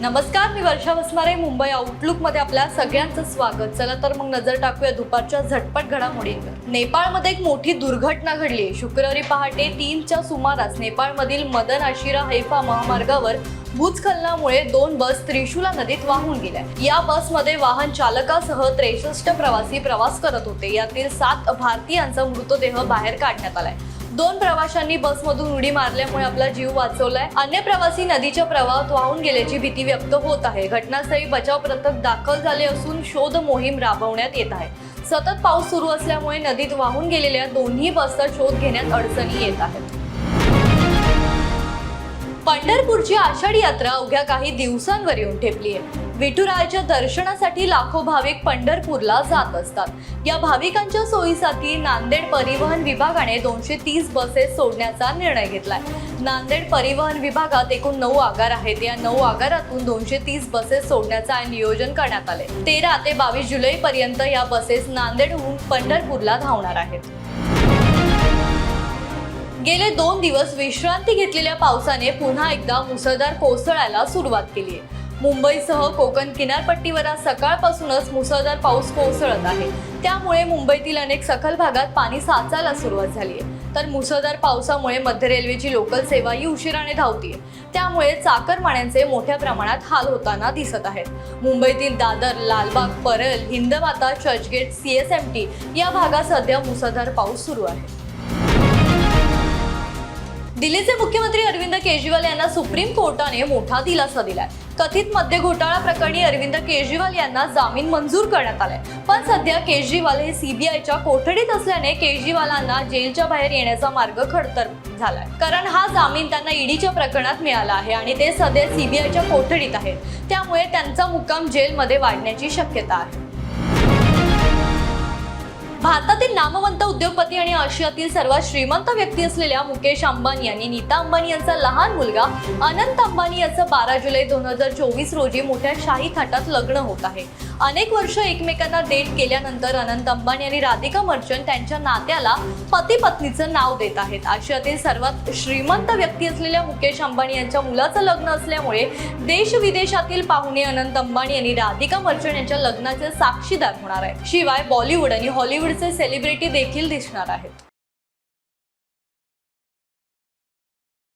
नमस्कार मी वर्षा वसमारे मुंबई आउटलुकमध्ये आपल्या सगळ्यांचं स्वागत. चला तर मग नजर टाकूया दुपारच्या झटपट घडामोडींवर नेपाळमध्ये एक मोठी दुर्घटना घडली. शुक्रवारी पहाटे तीनच्या सुमारास नेपाळमधील मदन आशिरा हैफा महामार्गावर भूस्खलनामुळे दोन बस त्रिशुला नदीत वाहून गेल्या. या बसमध्ये वाहन चालकासह त्रेसष्ट प्रवासी प्रवास करत होते. यातील सात भारतीयांचा मृतदेह बाहेर काढण्यात आलाय. दोन प्रवाशांनी बसमधून उडी मारल्यामुळे आपला जीव वाचवलाय. अन्य प्रवासी नदीच्या प्रवाहात वाहून गेल्याची भीती व्यक्त होत आहे. घटनास्थळी बचाव पथक दाखल झाले असून शोध मोहीम राबवण्यात येत आहे. सतत पाऊस सुरू असल्यामुळे नदीत वाहून गेलेल्या दोन्ही बसचा शोध घेण्यात अडचणी येत आहेत. पंढरपूरची आषाढी यात्रा अवघ्या काही दिवसांवर येऊन ठेपली आहे. विठुरायाच्या दर्शनासाठी लाखो भाविक पंढरपूरला जात असतात. या भाविकांच्या सोयीसाठी नांदेड परिवहन विभागाने दोनशे तीस बसेस सोडण्याचा निर्णय घेतलाय. नांदेड परिवहन विभागात एकूण नऊ आगार आहेत. या नऊ आगारातून दोनशे तीस बसेस सोडण्याचा नियोजन करण्यात आले तेरा ते बावीस जुलै पर्यंत या बसेस नांदेडहून पंढरपूरला धावणार आहेत. गेले दोन दिवस विश्रांती घेतलेल्या पावसाने पुन्हा एकदा मुसळधार कोसळायला सुरुवात केली आहे. मुंबईसह कोकण किनारपट्टीवर आज सकाळपासूनच मुसळधार पाऊस कोसळत आहे. त्यामुळे मुंबईतील अनेक सखल भागात पाणी साचायला सुरुवात झाली आहे. तर मुसळधार पावसामुळे मध्य रेल्वेची लोकल सेवाही उशिराने धावतीये. त्यामुळे चाकरमान्यांचे मोठ्या प्रमाणात हाल होताना दिसत आहेत. मुंबईतील दादर लालबाग परळ हिंदमाता चर्चगेट सीएसएमटी या भागात सध्या मुसळधार पाऊस सुरू आहे. दिल्लीचे मुख्यमंत्री अरविंद केजरीवाल यांना सुप्रीम कोर्टाने मोठा दिलासा दिलाय. कथित मद्य घोटाळा प्रकरणी अरविंद केजरीवाल यांना जामीन मंजूर करण्यात आलाय. पण सध्या केजरीवाल हे सीबीआयच्या कोठडीत असल्याने केजरीवालांना जेलच्या बाहेर येण्याचा मार्ग खडतर झालाय. कारण हा जामीन त्यांना ईडीच्या प्रकरणात मिळाला आहे आणि ते सध्या सीबीआयच्या कोठडीत आहेत. त्यामुळे त्यांचा मुक्काम जेलमध्ये वाढण्याची शक्यता आहे. भारतातील नामवंत उद्योगपती आणि आशियातील सर्वात श्रीमंत व्यक्ती असलेल्या मुकेश अंबानी आणि नीता अंबानी यांचा लहान मुलगा अनंत अंबानी याचं बारा जुलै दोन हजार चोवीस रोजी मोठ्या शाही थाटात लग्न होत आहे. अनेक वर्ष एकमेकांना डेट केल्यानंतर अनंत अंबानी आणि राधिका मर्चंट त्यांच्या नात्याला पती पत्नीचं नाव देत आहेत. आशियातील सर्वात श्रीमंत व्यक्ती असलेल्या मुकेश अंबानी यांच्या मुलाचं लग्न असल्यामुळे देश विदेशातील पाहुणे अनंत अंबानी आणि राधिका मर्चंट यांच्या लग्नाचे साक्षीदार होणार आहेत शिवाय बॉलिवूड आणि हॉलिवूड बॉलिवूडचे सेलिब्रिटी देखील दिसणार आहेत.